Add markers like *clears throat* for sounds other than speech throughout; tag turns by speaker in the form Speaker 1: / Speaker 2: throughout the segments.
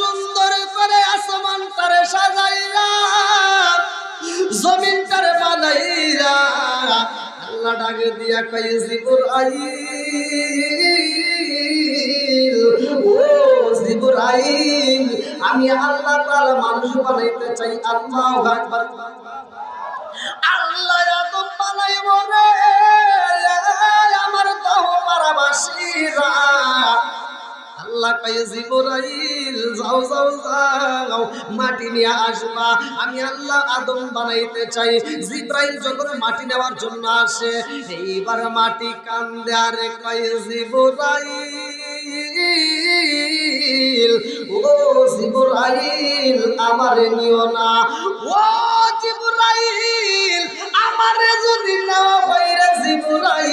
Speaker 1: সুন্দর করে আসমান তারে সাজাইয়া জমিন তারে বানাইয়া আল্লাহ ডাকে দিয়া কই জিবুর আইল, ও জিবুর আইল, আমি আল্লাহ তাআলা মানুষ বানাইতে চাই, আল্লাহু আল্লাহ বানাইব রে, আমার দহ পারাবাসীরা যাও যাও যাও, মাটি নিয়ে আসবা। আমি আল্লাহ আদম বানাইতে চাই। মাটি নেওয়ার জন্য আসে মাটি ও আমারে নিও না। ও জিবরাইল, আমারে যদি না বাইরে জিবরাইল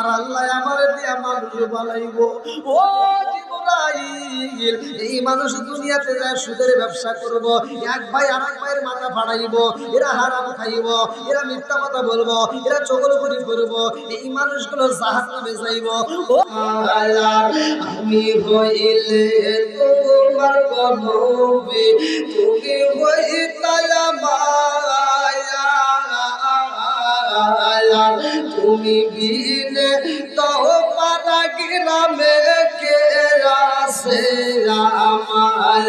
Speaker 1: আমার আল্লাহ আমার দিয়া মানুষ বানাইব। ও জিবরাইল, এই মানুষ দুনিয়াতে যায় সুদের ব্যবসা করব, এক ভাই আর এক ভাইয়ের মাথা ফাড়াইব, এরা হারাম খাইব, এরা মিথ্যা কথা বলব, এরা চগলখড়ি করব, এই মানুষগুলো জাহাজ নামে যাইব। ও আমি হইলে তোমার গনবে তুমি হইতালা মায়া তুমি বিনে তো পারা গ্রামে কে রাসে আমার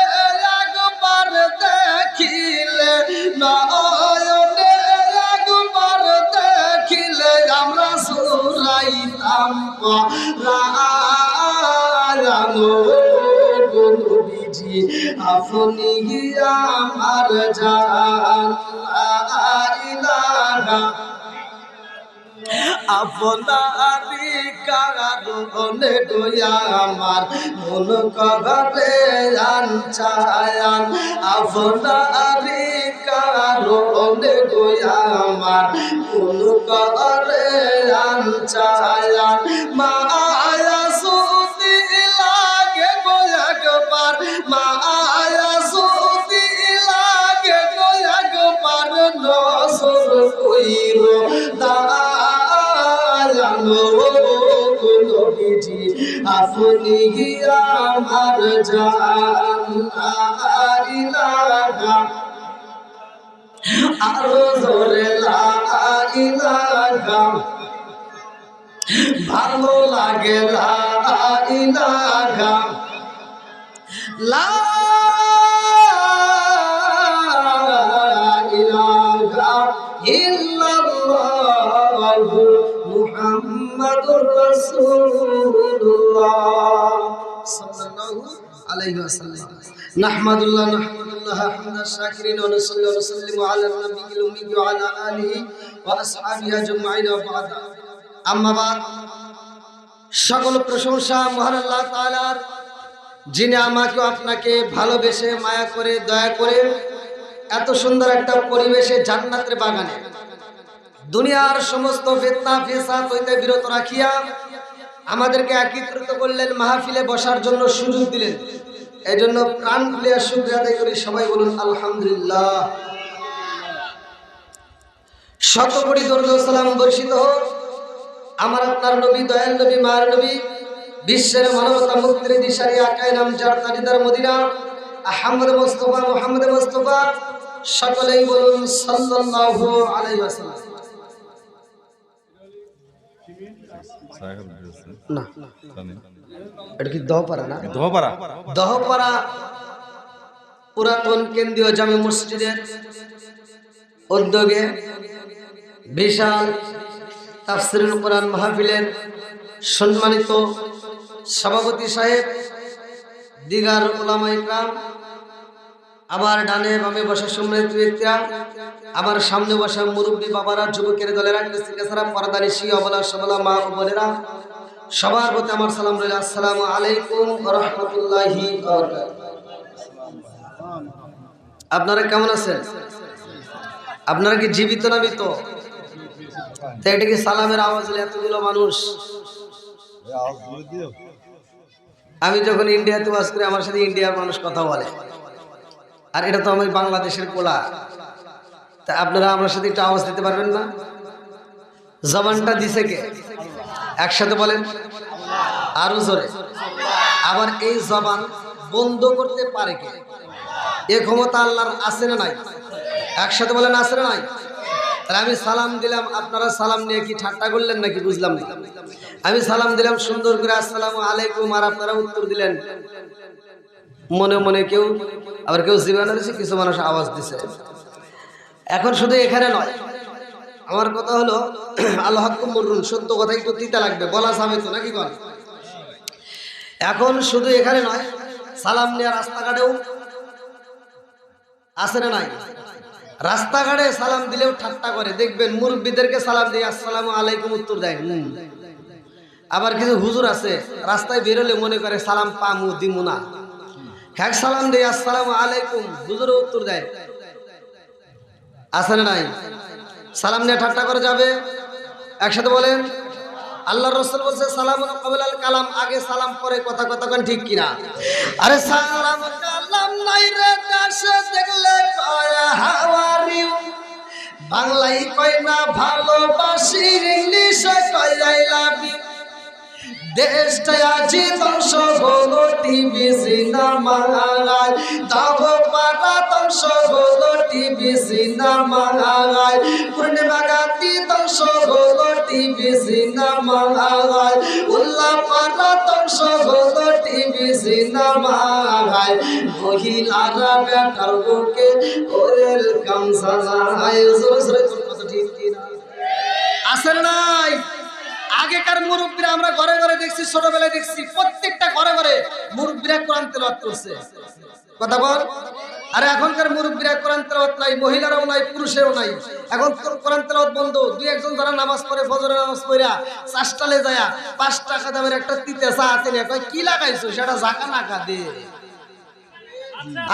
Speaker 1: নয়নে একবার দেখিলে আমরা সুরাইতাম রানো নবীজি আপনি আমার জান। আপনারি কারণে গোয়া আমার মন কবরে আনছায়ান। আপনারি কারণে গোয়া আমার মন কবরে আনছায়ান। মায়া সুতি লাগে গোয়া গবার মায়া সুতি লাগে গোয়া গবার নসর কইরো। আপনি আমার জানা আরও ইলাহা। ভালো লাগে লাগা লা সকল প্রশংসা মহান আল্লাহ যিনি আমাকে আপনাকে ভালোবেসে, মায়া করে, দয়া করে এত সুন্দর একটা পরিবেশে জান্নাতের বাগানে দুনিয়ার সমস্ত ফেতনা ফেসাদ হইতে বিরত রাখিয়া আমাদেরকে একত্রিত করলেন, মাহফিলে বসার জন্য সুযোগ দিলেন। এই জন্য প্রাণ খুলিয়া শুক্রিয়া আদায় করি, সবাই বলুন, আলহামদুলিল্লাহ। শত কোটি সালাম বর্ষিত হোক। আমার আপনার নবী, দয়াল নবী, মার নবী, বিশ্বের মানবতা মুক্তির দিশারি আকায় নাম যার তারিদার মদিনা, আহমদ মোস্তফা, মোহাম্মদ মোস্তফা, সকলেই বলুন, সাল্লাল্লাহু আলাইহি ওয়াসাল্লাম। না। এটা কি দহপাড়া না? দহপাড়া। পুরাতন কেন্দ্রীয় জামে মসজিদের উদ্যোগে বিশাল তাফসিরুল কোরআন মাহফিলের সম্মানিত সভাপতি সাহেব দিগার ওলামা ইকরাম আমার ডানে বামে বসা সম্মানিত ব্যক্তিরা আমার সামনে বসা মুরব্বী বাবারা যুবকের দলেরা কৃষিকেশারা পরদানি শি অবলা সবলা মা ও বোনেরা সবার প্রতি আমার সালাম রইল। আসসালামু আলাইকুম রহমতুল্লাহি আপনারা কেমন আছেন? আপনারা কি জীবিত না মৃত? এটা কি সালামের আওয়াজ এতগুলো মানুষ? আমি যখন ইন্ডিয়াতে বাস করি, আমার সাথে ইন্ডিয়ার মানুষ কথা বলে। আর এটা তো আমি বাংলাদেশের কোলা তা আপনারা আমার সাথে একটু আওয়াজ দিতে পারবেন না? জবানটা দিছে কে? একসাথে বলেন, আরও জোরে। আবার এই জবান বন্ধ করতে পারে কে? এ ক্ষমতা আল্লাহর আছে না নাই? একসাথে বলেন, আছে না নাই? তাহলে আমি সালাম দিলাম, আপনারা সালাম নিয়ে কি ঠাট্টা করলেন নাকি বুঝলাম না। আমি সালাম দিলাম, সুন্দর করে আসসালামু আলাইকুম, আর আপনারা উত্তর দিলেন। মনে মনে কেউ, আবার কেউ জীবনে কিছু মানুষ আওয়াজ দিছে। এখন শুধু এখানে নয় আমার কথা হলো, *clears throat* আল্লাহ মরুন, সত্য কথা একটু তিতা লাগবে, বলা যাবে তো, নাকি বল? এখন শুধু এখানে নয়, সালাম নেওয়া রাস্তাঘাটেও আছে না নাই? রাস্তাঘাটে সালাম দিলেও ঠাট্টা করে, দেখবেন মুরব্বীদেরকে সালাম দিয়ে আসসালামু আলাইকুম উত্তর দেয় আবার কিছু হুজুর আছে, রাস্তায় বেরোলে মনে করে সালাম পামু, দিমু না। হ্যাঁ সালাম দিয়ে, আসসালামু আলাইকুম, হুজুরও উত্তর দেয়। আছে না নাই? সালাম নিয়ে ঠাট্টা করে যাবে। একসাথে বলেন আল্লাহ রসুল বলছে সালাম কালাম। আগে সালাম, পরে কথা কথা কন ঠিক কিনা? আরে সালাম কালাম দেখলে বাংলায় কয় না ভালোবাসি ইংলিশে কয় লাভ ইউ। দেশটা আজি ধ্বংস হলো টিভি সিনেমায় দাও পাড়া ধ্বংস হলো টিভি সিনেমায় পূর্ণিমা গান্ধী ধ্বংস হলো টিভি সিনেমায় উল্লাহ পাড়া ধ্বংস হলো টিভি সিনেমায় মহিলারা বেটার বুকে ওরেল কাম সাজায় জোরে জোরে কথা ঠিক আসেন নাই? আগেকার মুরব্বীরা আমরা ঘরে ঘরে দেখছি, ছোটবেলায় দেখছি, প্রত্যেকটা ঘরে ঘরে মুরব্বীরা কোরআন তেলাওয়াত করছে। কথা বল। আরে এখনকার মুরব্বীরা কোরআন তেলাওয়াত নাই, মহিলারাও নাই, পুরুষেরও নাই। এখন কোরআন তেলাওয়াত বন্ধ। দুই একজন যারা নামাজ পড়ে, ফজরের নামাজ পড়া চাষটালে যায় পাঁচ টাকা দামের একটা তিতে চা আছে না কয়, কি লাগাইছো? সেটা জাকা নাকা দে।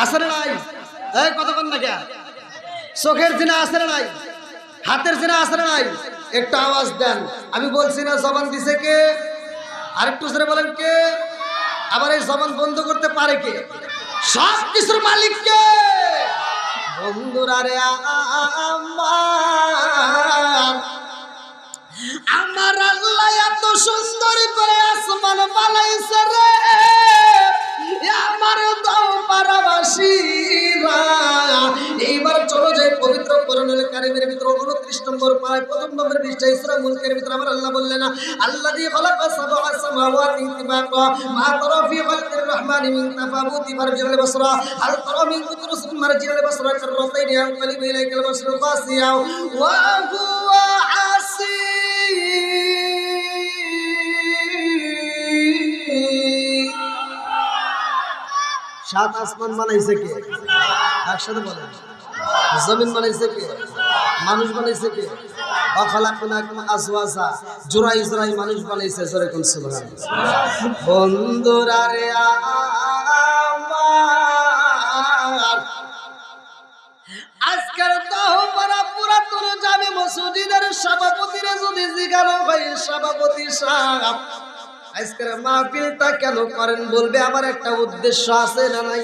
Speaker 1: আসে না নাই? এই, কতক্ষণ না কে চোখের জিনা আসে না নাই? হাতের জিনা আসে না নাই? একটু আওয়াজ দেন। আমি বলছি না, জবান দিছে কে? আরেকটু জোরে বলেন কে? আবার এই জবান বন্ধ করতে পারে কে? সব কিছুর মালিক কে? বন্ধুরা রে আমার আমার আল্লাহ এত সুন্দর করে আসমান বানাইছে রে। আমার দাও পবিত্র করণের কারিমের ভিতরে উনত্রিশ নম্বর পায়, প্রথম নম্বর পৃষ্ঠা ইসরা মুলকের ভিতরে আমার আল্লাহ বললেন আল্লাহ দিয়ে খলাক সাবআ সামাওয়াতি তিবাকা মা তারা ফি খালকির রহমানি মিন তাফাবুতি ফারজিল বাসরা, হাল তারা মিন কুতুরুস মারজিল বাসরা, কাররাতাইনি বাসরু কাসিয়া ওয়া হুয়া হাসিব সাত আসমান বানাইছে কে? একসাথে বলেন। জমিন বানাইছে কে? মানুষ বানাইছে কে? আসওয়াসা জোড়াই জোড়াই মানুষ বানাইছে রে পুরাতন জামে মসজিদের সভাপতিরে যদি জিজ্ঞাসা হয়, সভাপতি সাহেব, আজকের মাহফিলটা কেন করেন বলবে? আমার একটা উদ্দেশ্য আছে না নাই?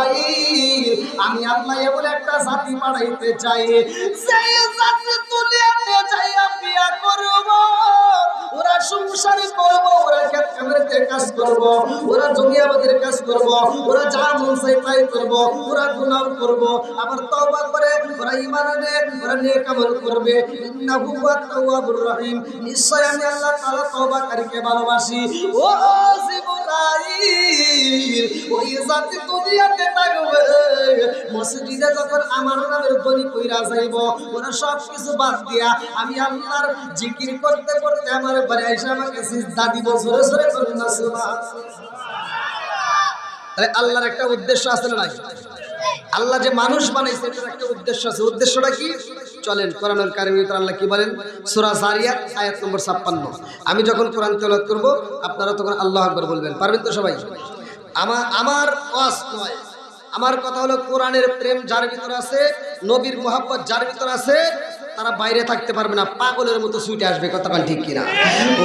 Speaker 1: জিবরাইল আমি আল্লাহ এমন একটা জাতি বাড়াইতে চাই সেই জাতি দুনিয়াতে যাইয়া বিয়া করব, ওরা সংসার করব, ওরা কামেরতে কাজ করব, ওরা জমি আবাদের কাজ করব, ওরা যা মন চাই তাই করব, ওরা গুনাহ করব, আবার তওবা করে, ওরা ঈমান আনে, ওরা নেক আমল করবে। ইন্নাহু হুয়াত তাওয়াবুর রহিম। নিশ্চয় আমি আল্লাহ তাআলা তওবাকারীকে ভালোবাসি। ও মসজিদে যখন আমার নামের ধ্বনি কইরা যাইব, ওরা সব কিছু বাদ দিয়া আমি আল্লাহর জিকির করতে করতে আমার এসে আমাকে সিজদা করুন না আল্লাহর একটা উদ্দেশ্য আছে না আল্লাহ যে মানুষ বানাইছে একটা উদ্দেশ্য আছে। উদ্দেশ্যটা কি? চলেন, কোরআনুল কারিমের ভিতরে আল্লাহ কি বলেন? সূরা জারিয়াত, আয়াত নম্বর 56 আমি যখন কোরআন তেলাওয়াত করব, আপনারা তখন আল্লাহ আকবার বলবেন। পারবেন তো সবাই? আমার আমার ওয়াজ নয়। আমার কথা হলো কোরআনের প্রেম যার ভিতর আছে, নবীর মোহাব্বত যার ভিতর আছে, তারা বাইরে থাকতে পারবে না, পাগলের মতো ছুটে আসবে, কথা ঠিক কিনা?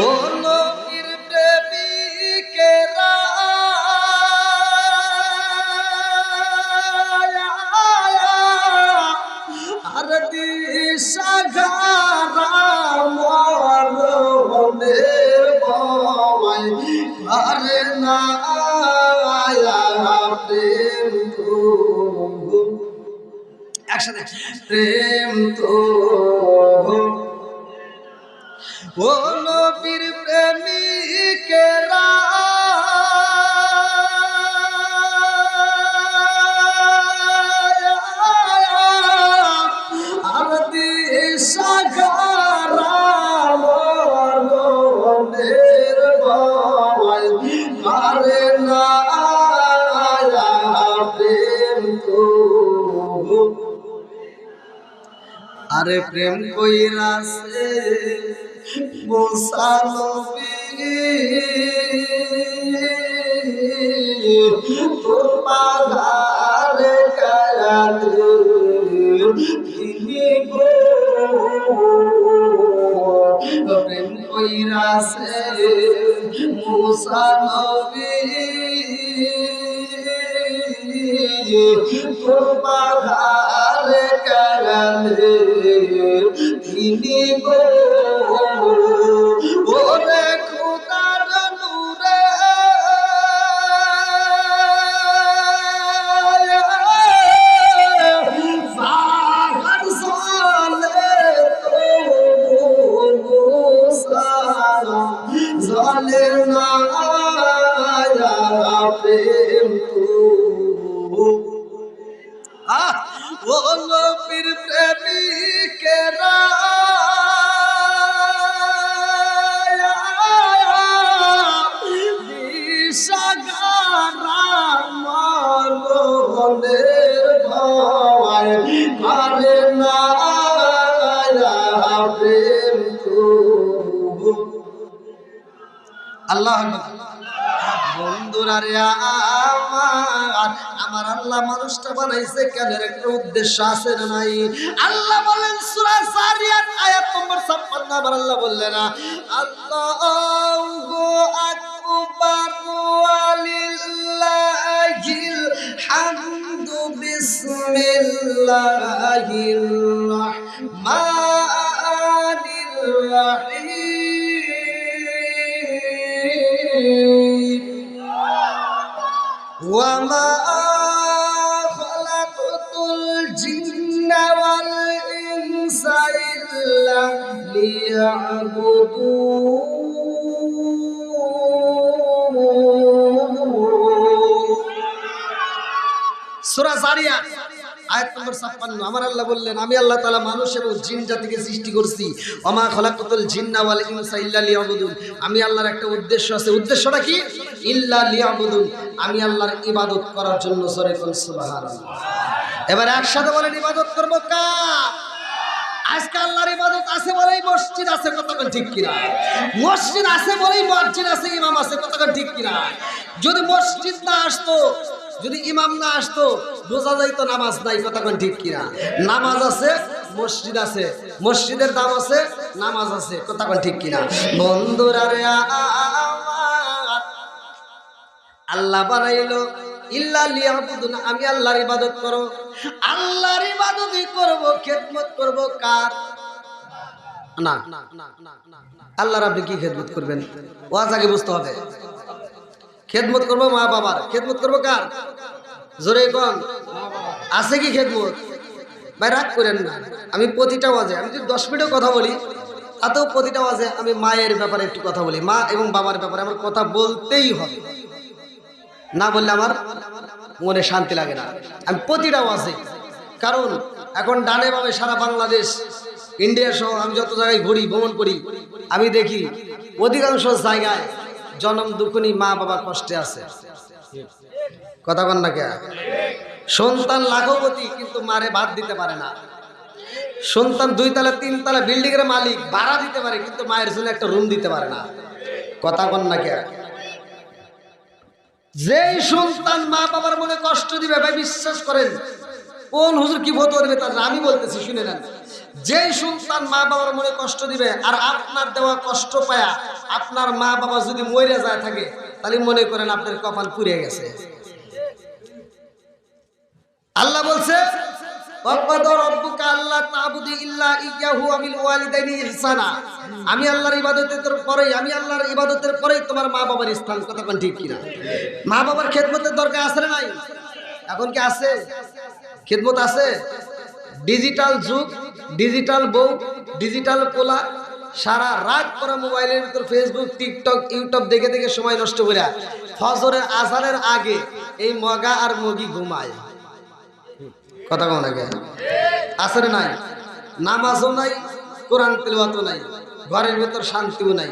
Speaker 1: ও নবীর প্রেমিকেরা দিশাগারা মরণের ভয় পারে না প্রেম একসাথে প্রেম তো প্রেমিকেরা আরে প্রেম কইরাছে মুসানবী তোর পাগারে কায়াতে তিনি গো। প্রেম কইরাছে তোর পাগারে তিনি গো করে না প্রেম আল্লাহ বন্ধুরা রে আমার আমার আল্লাহ মানুষটা বানাইছে কেন একটা উদ্দেশ্য আছে না নাই? আল্লাহ বলেন, সূরা জারিয়াত আয়াত নম্বর 56 আবার আল্লাহ বললেন, আল্লাহু আকবার। أكبر ولله الحمد بسم الله الرحمن الرحيم وما خلقت সূরা জারিয়াত আয়াত নম্বর 56 আমার আল্লাহ বললেন, আমি আল্লাহ তাআলা মানুষ এবং জিন জাতিকে সৃষ্টি করছি। ওমা খলাকাতুল জিন্না ওয়াল ইনসা ইল্লা লিয়াবুদুন। আমি আল্লাহর একটা উদ্দেশ্য আছে। উদ্দেশ্যটা কি? ইল্লা লিয়াবুদুন। আমি আল্লাহর ইবাদত করার জন্য সরে কোন সুবহানাল্লাহ। এবার একসাথে বলেন, ইবাদত করব কার? আজকে আল্লাহর ইবাদত আছে বলেই মসজিদ আছে কতক্ষণ ঠিক কিনা? মসজিদ আছে বলেই মসজিদ আছে, ইমাম আছে কতক্ষণ ঠিক কিনা? যদি মসজিদ না আসতো যদি ইমাম না আসতো বোঝা যাইতো, নামাজ নাই কতক্ষণ ঠিক কিনা? নামাজ আছে, মসজিদ আছে। মসজিদের দাম আছে, নামাজ আছে কতক্ষণ ঠিক কিনা? বন্ধুরা রে আল্লাহ বানাইলো আমি আল্লাহর ইবাদত করো। আল্লাহর ইবাদতই করব, খেদমত করব কার? না। আল্লাহর আপনি কি খেদমত করবেন? ওয়াজ আগে বুঝতে হবে। খেদমত করব মা বাবার। খেদমত করব কার? জোরে কোন। আছে কি খেদমত? ভাই, রাগ করেন না। আমি প্রতিটা ওয়াজে, আমি যদি দশ মিনিটও কথা বলি তাতেও প্রতিটা ওয়াজে আমি মায়ের ব্যাপারে একটু কথা বলি। মা এবং বাবার ব্যাপারে আমার কথা বলতেই হবে। না বললে আমার মনে শান্তি লাগে না। আমি প্রতিটা আছে কারণ এখন ডানে বামে সারা বাংলাদেশ, ইন্ডিয়া সহ আমি যত জায়গায় ঘুরি, ভ্রমণ করি, আমি দেখি অধিকাংশ জায়গায় জনম দুঃখনি মা বাবা কষ্টে আছে। কথা কন না কে সন্তান লাখপতি কিন্তু মারে ভাত দিতে পারে না। সন্তান দুই তালা, তিন তালা বিল্ডিং এর মালিক, ভাড়া দিতে পারে, কিন্তু মায়ের জন্য একটা রুম দিতে পারে না। কথা কন না কে যেই সন্তান মা বাবার মনে কষ্ট দিবে, ভাই, বিশ্বাস করেন কোন হুজুর, কি ভোট করবে তার? আমি বলতেছি, শুনে নেন। যেই সন্তান মা বাবার মনে কষ্ট দিবে আর আপনার দেওয়া কষ্ট পায়া আপনার মা বাবা যদি মরে যায় থাকে, তাহলে মনে করেন আপনার কপাল পুড়ে গেছে। আল্লাহ বলছে আমি আল্লাহর ইবাদতের পরেই, আমি আল্লাহর ইবাদতের পরেই তোমার মা বাবার স্থান। কতক্ষণ ঠিক কিনা? মা বাবার খেদমতের দরকার আছে নাই? এখন কি আছে? খেদমত আছে? ডিজিটাল যুগ, ডিজিটাল বউ, ডিজিটাল পোলা, সারা রাত করা মোবাইলের ভিতর ফেসবুক টিকটক ইউটিউব দেখে দেখে সময় নষ্ট করে। ফজরের আজানের আগে এই মগা আর মগি ঘুমায়। কথা কম লাগে আসরে নাই? নামাজও নাই, কোরআন তেলবাতও নাই, ঘরের ভেতর শান্তিও নাই।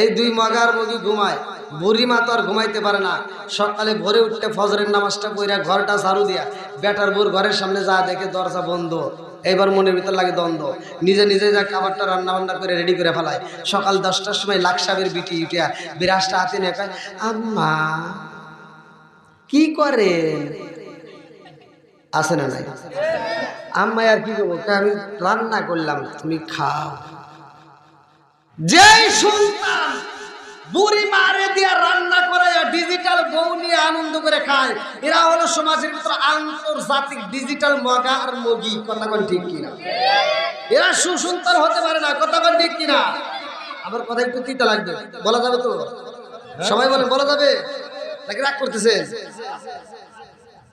Speaker 1: এই দুই মগার মগি ঘুমায়। বুড়ি মা তো আর ঘুমাইতে পারে না। সকালে ভোরে উঠতে ফজরের নামাজটা পইরা ঘরটা ঝাড়ু দিয়া বেটার বোর ঘরের সামনে যা দেখে দরজা বন্ধ। এইবার মনের ভিতর লাগে দ্বন্দ্ব। নিজে নিজে যা খাবারটা রান্না বান্না করে রেডি করে ফেলায়। সকাল দশটার সময় লাখ বিটি উঠিয়া বিরাজটা হাতে নিয়ে কয়, আম্মা, কি করেন? আছে না নাই? আম্মাই আর কি করব? আমি রান্না করলাম, তুমি খাও। যেই সন্তান বুড়ি মারে দিয়া রান্না করে ডিজিটাল বউ নিয়ে আনন্দ করে খায় এরা হলো সমাজের ভিতরে আন্তর্জাতিক ডিজিটাল মগা আর মগি কথা কোন ঠিক কিনা? এরা সুসন্তান হতে পারে না কথা কোন ঠিক কিনা? আমার কথা একটু তিতা লাগবে বলা যাবে তো? সবাই বলেন বলা যাবে? নাকি রাগ করতেছে?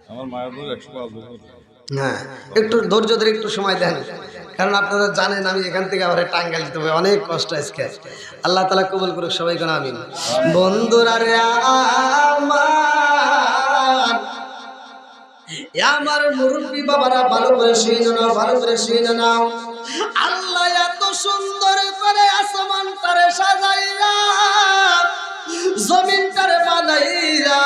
Speaker 2: আমার মায়ের
Speaker 1: হ্যাঁ একটু ধৈর্য ধরে একটু সময় দেন। কারণ আপনারা জানেন, আমি এখান থেকে আবার টাঙ্গাল দিতে হবে। অনেক কষ্ট আজকে। আল্লাহ তালা কবুল করুক, সবাই কেন আমিন। বন্ধুরা রে আমার মুরব্বী বাবারা, ভালো করে শুনে নাও ভালো করে শুনে নাও আল্লাহ এত সুন্দর করে আসমান তারে সাজাইরা জমিন তারে বানাইরা,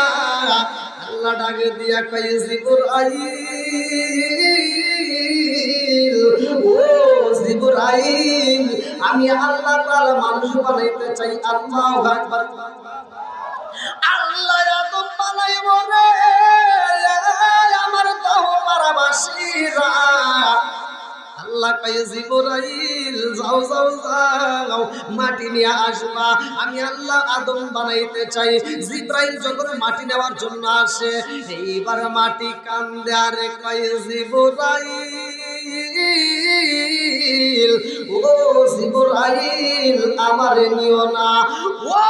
Speaker 1: আল্লাহ ডাকে দিয়া কই জিবুর আইল ও জিবুর আইল আমি আল্লাহ তাআলা মানুষ বানাইতে চাই, আল্লাহু আকবার। আল্লাহ বানাইব রে, আমার আল্লাহ জিবরাইল, যাও যাও যাও, মাটি নিয়ে আসবা। আমি আল্লাহ আদম বানাইতে চাই। জিব্রাইল যখন মাটি নেওয়ার জন্য আসে, এইবার মাটি কান্দে, আরে কয়ে, জিবরাইল ও জিবরাইল, আমারে নিও না। ও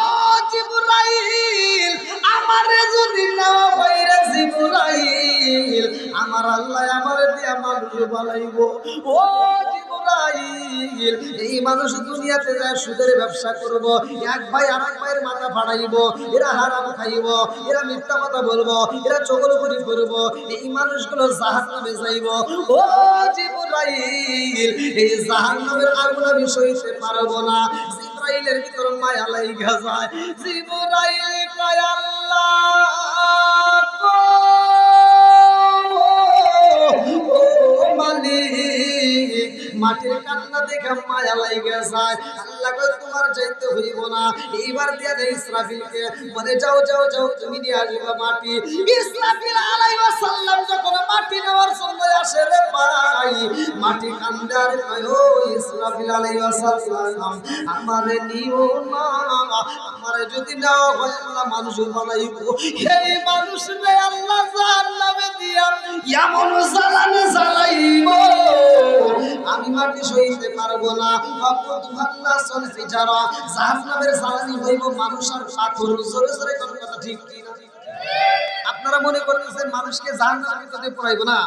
Speaker 1: জিবরাইল, আমারে যদি না বাইরে জিবরাইল, আমার আল্লাহ আমারে দিয়া মানুষ বানাইব। ও জিবরাইল এই মানুষ দুনিয়াতে যায় সুদের ব্যবসা করব, এক ভাই আর এক ভাইয়ের মাথা ফাড়াইব, এরা হারাম খাইব, এরা মিথ্যা কথা বলব, এরা চগলগুড়ি করব, এই মানুষগুলো জাহান নামে যাইব। ও জিবরাইল, এই জাহান নামের আগুন আমি সইতে পারব না। জিব্রাইলের ভিতর মায়া লাইগা যায়। জিব্রাইল কয়, আল্লাহ ও মালিক মাটির কান্না দেখে মায়া লাইগে যায়। আল্লাহ কয়, তোমার যাইতে হইব না। এইবার দিয়া দেয় ইসরাফিলকে। বলে, যাও যাও যাও, তুমি নিয়ে আসবে মাটি। ইসরাফিল আলাইহিস সালাম যখন মাটি নেওয়ার সময় আসে রে ভাই, মাটি কান্দার কয় ও ইসরাফিল আলাইহিস সালাম আমারে নিও না। আমারে যদি নাও হয় আল্লাহ মানুষ বানাইব। এই মানুষ রে আল্লাহ জান্নাতে দিয়া এমন জ্বালানে জ্বালাইব। আমি মাটি সইতে পারব না। জাহান্নামের জ্বালানি হইব মানুষ আর পাথর। জোরে জোরে কোন কথা ঠিক কি আপনারা মনে করতেছেন মানুষকে জাহান্নামের ভিতরে পড়াইবো না?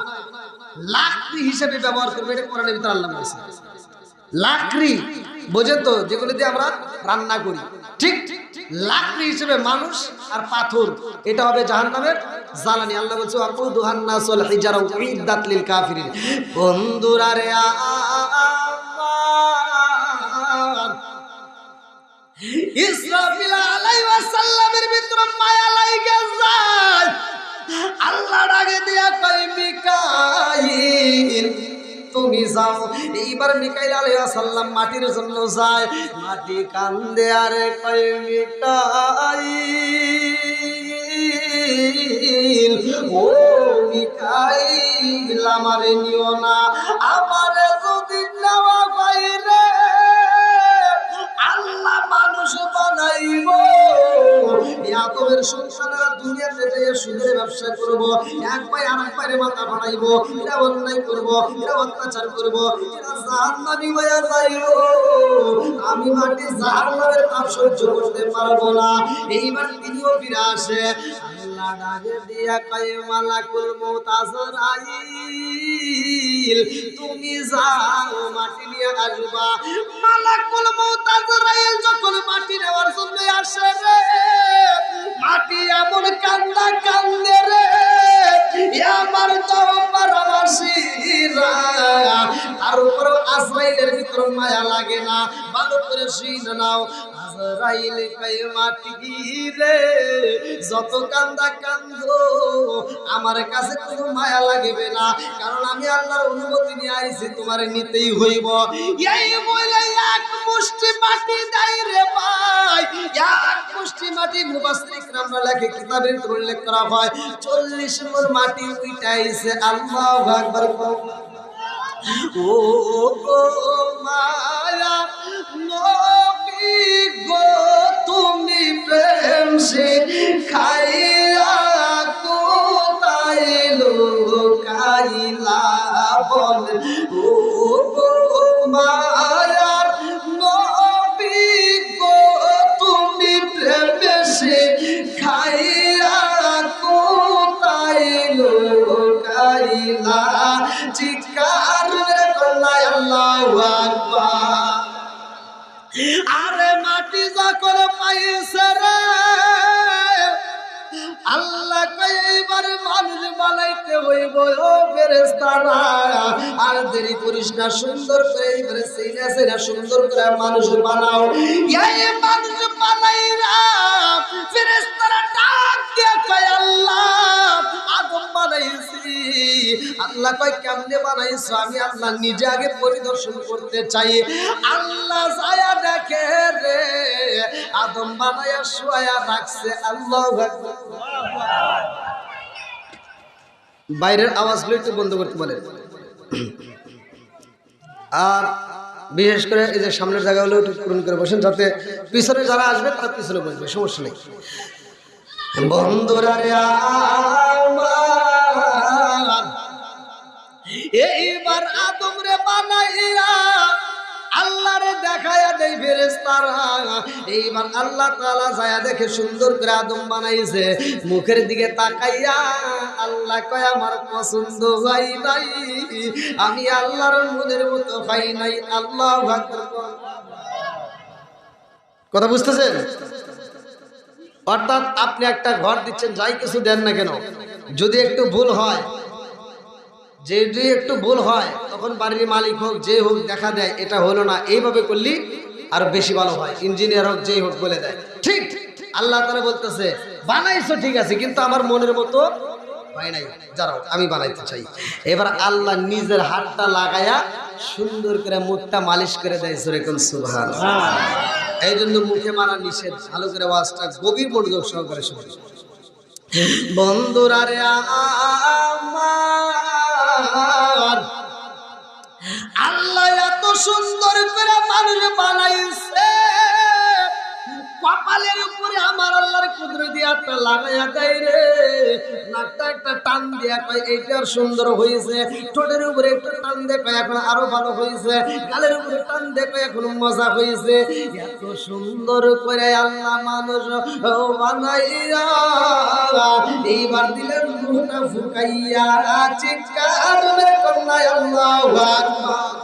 Speaker 1: লাকড়ি হিসেবে ব্যবহার করবে, এটা কোরআনের ভিতরে আল্লাহ বলেছে লাকড়ি, বোঝেন তো, যেগুলো দিয়ে আমরা রান্না করি। ঠিক? লাকড়ি হিসেবে মানুষ আর পাথর। এটা হবে জাহান্নামের জ্বালানি। আল্লাহ বলছে আকু দুহান্না সল হিজারা উইদ্দাত লিল কাফিরিন। বন্ধুরা রে মায়া আল্লাহ ডাকে তুমি যাও। এইবার মিকাইল আলাইহিস সালাম মাটির জন্য যায়। মাটি কান্দে আরে কই মিকাইল, ও মিকাইল, আমারে নিও না। আমারে যদি নেওয়া বাইরে আল্লাহ মানুষ বানাইব। ইয়াকবের সন্তানরা দুনিয়াতে যেয়ে সুদের ব্যবসা করব, এক পায়ে আর এক পায়ে মাথা বানাইব এরা অন্যায় করব, এরা অত্যাচার করব, এরা জাহান্নামী হয়ে যাইব আমি মাটি জাহান্নামের তাপ সহ্য করতে পারব না। এইবার তিনিও ফিরে আসে মালাকুল মউত তুমি যাও মাটি নিয়ে আসবা। মালাকুল মউত যখন মাটি নেওয়ার জন্য আসে রে। মাটি এমন কান্দা কান্দে রে আমার তার উপর আশ্রয়ের ভিতর মায়া লাগে না। ভালো করে শুন নাও। আজরাইল মাটি রে যত কান্দা কান্দ, আমার কাছে কোনো মায়া লাগবে না। কারণ আমি আল্লাহর অনুমতি নিয়ে আইছি, তোমার নিতেই হইব। এই বলে এক মুষ্টি মাটি দেয় রে ভাই। এক মুষ্টি মাটি মুবাসসির আমরা লেখে, কিতাবের উল্লেখ করা হয়, চল্লিশ মন মাটি উইটাইছে আল্লাহু আকবার ও গো মায়া গো তুমি প্রেম সে খাইয়া কোথায় লোকাইলা বল? ও মাটি যখন পাইছে রে। আল্লাহ এইবার মানুষ বানাইতে হইব, ও ফেরেশতারা। আর দেরি করিস না, সুন্দর করে এইবারে সিনা সিনা সুন্দর করে মানুষ বানাও। এই মানুষ বানাইরা ফেরেশতারা আল্লাহ আদম বানাইছি। কয়, কেমনে বানাইছো? আমি আল্লাহ নিজে আগে পরিদর্শন করতে চাই। আল্লাহ ছায়া দেখে রে, আদম বানায়া শুয়ায়া রাখছে। আল্লাহ বাইরের আওয়াজগুলো একটু বন্ধ করতে বলেন। আর বিশেষ করে এই যে সামনের জায়গাগুলো একটু পূরণ করে বসেন, যাতে পিছনে যারা আসবে, তারা পিছনে বসবে, সমস্যা নেই। বন্ধুরা এইবার আদম রে বানাইয়া আল্লাহ রে দেখায়া দেই ফেরেশতারা। এইবার আল্লাহ তাআলা যায়া দেখে সুন্দর করে আদম বানাইছে। মুখের দিকে তাকাইয়া আল্লাহ কয়, আমার পছন্দ হয় নাই। আমি আল্লাহর মনের মতো হয় নাই। আল্লাহ কথা বুঝতেছেন? অর্থাৎ আপনি একটা ঘর দিচ্ছেন, যাই কিছু দেন না কেন। যদি একটু ভুল হয়, যদি একটু ভুল হয়, তখন বাড়ির মালিক হোক, যে হোক, দেখা দেয়, এটা হলো না। এইভাবে করলি আরও বেশি ভালো হয়। ইঞ্জিনিয়ার হোক, যেই হোক, বলে দেয়। ঠিক, আল্লাহ তারা বলতেছে, বানাইছো, ঠিক আছে, কিন্তু আমার মনের মতো হয় নাই। যারাও আমি বানাইতে চাই। এবার আল্লাহ নিজের হাতটা লাগায়া সুন্দর করে মুখটা মালিশ করে দেয় সুরেকুন সুবহান এই জন্য মুখে মারা নিষেধ। ভালো করে ওয়াজটা গভীর মনোযোগ সহকারে শুনে বন্ধুরা রে আমার, আল্লাহ এত সুন্দর করে মানুষ বানাইছে। কপালের উপরে আমার আল্লাহর কুদরতি একটা লাগাইয়া দেয় রে। নাকটা একটা টান দিয়া কয় এইটার সুন্দর হয়েছে ঠোঁটের উপরে একটা টান কয়, এখন আরও ভালো হয়েছে গালের উপরে টান কয়, এখন মজা হয়েছে এত সুন্দর করে আল্লাহ মানুষ বানাইয়া, এইবার দিলেন মুখটা ফুকাইয়া, চিৎকার কন্যায় আল্লাহ আকবার।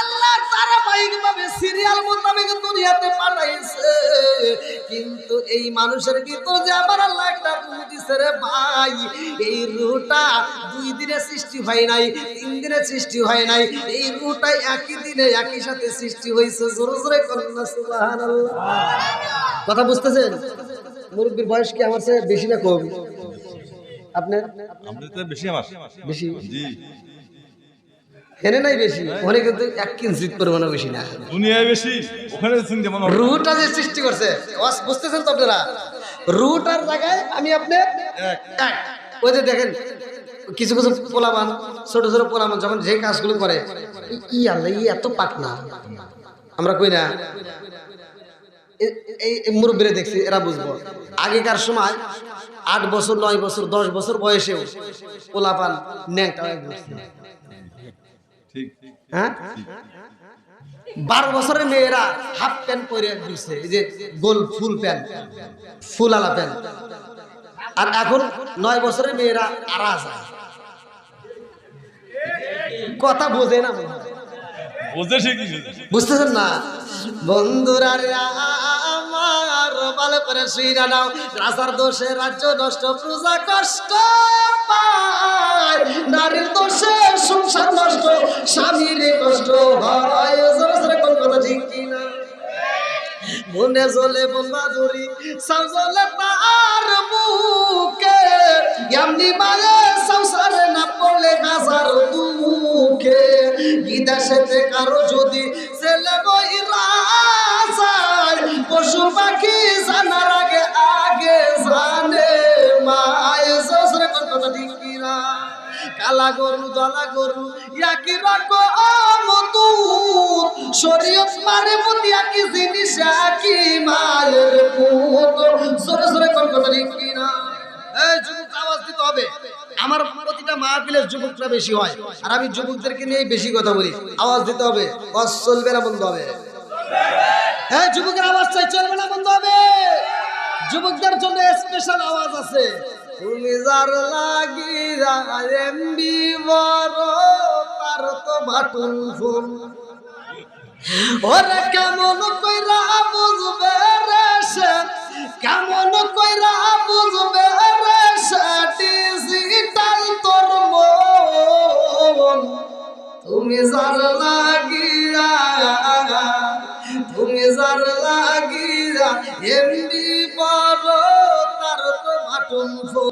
Speaker 1: আল্লাহ কিন্তু এই মানুষের ভিতর যে আবার আল্লাহ একটা রূহ দিছে রে ভাই, এই রুটা দুই দিনে সৃষ্টি হয় নাই, তিন দিনে সৃষ্টি হয় নাই। এই রুটা একই দিনে একই সাথে সৃষ্টি হয়েছে জোরে জোরে কন্যা কথা বুঝতেছেন? মুরব্বীর বয়স কি আমার চেয়ে বেশি না কম? আপনার?
Speaker 2: বেশি আমার।
Speaker 1: বেশি?
Speaker 2: জি।
Speaker 1: হেনে নাই বেশি? ওখানে কিন্তু এক কিঞ্চিত বেশি না।
Speaker 2: দুনিয়ায় বেশি ওখানে চিনতে
Speaker 1: রুটা যে সৃষ্টি করছে বুঝতেছেন তো আপনারা? রুটার জায়গায় আমি আপনার
Speaker 2: এক।
Speaker 1: ওই যে দেখেন কিছু কিছু পোলাবান ছোট ছোট পোলাবান যখন যে কাজগুলো করে ই- আল্লাহ ই এত পাক না আমরা কই না? এই মুরব্বীরা দেখছি এরা বুঝব। আগেকার সময় আট বছর নয় বছর দশ বছর বয়সেও পোলাপান ন্যাংটা হয়ে
Speaker 2: ঠিক
Speaker 1: হ্যাঁ? বারো বছরের মেয়েরা হাফ প্যান্ট পরে ঘুরছে এই যে গোল ফুল প্যান্ট ফুল আলা প্যান্ট। আর এখন নয় বছরের মেয়েরা আরা যায় কথা বোঝে না
Speaker 2: বোঝে সে কি
Speaker 1: বুঝতেছেন না? বন্ধুরা আমার রাজার দোষে রাজ্য নষ্ট প্রজা কষ্ট পায়। নারীর দোষে সংসার নষ্ট, স্বামীর কষ্ট হয়। কথা ঠিক কিনা? মনে জলে বোমা ধরি সাজলে তার মুখে। এমনি মায়ে সংসারে না পড়লে গাজার দুঃখে। বিদেশেতে কারও যদি ছেলে যায় পশু পাখি জানার আগে আগে জানে। মায়ে কোন কথা কালা গরু, দলা গরু রকম দুধ শরীয়ত মানে মতি একই জিনিস একই মায়ের পুত জোরে জোরে কোন কথা ঠিক কিনা? এই যুবক, আওয়াজ দিতে হবে। আমার প্রতিটা মাহফিলের যুবকরা বেশি হয়, আর আমি যুবকদেরকে নিয়ে বেশি কথা বলি। আওয়াজ দিতে হবে। বস চলবে না বন্ধ হবে। হ্যাঁ যুবকের আওয়াজ চাই, চলবে না বন্ধ হবে। যুবকদের জন্য স্পেশাল আওয়াজ আছে। তুমি যার লাগি এমবি বড়, তার তো বাটন ফোন ওরে কেমন কইরা বুঝবে রে সে? কেমন কইরা বুঝবে রে সে? ডিজিটাল তোর মন। তুমি যার লাগিয়া, তুমি যার লাগিয়া, এমনি বড় তার তো ফোন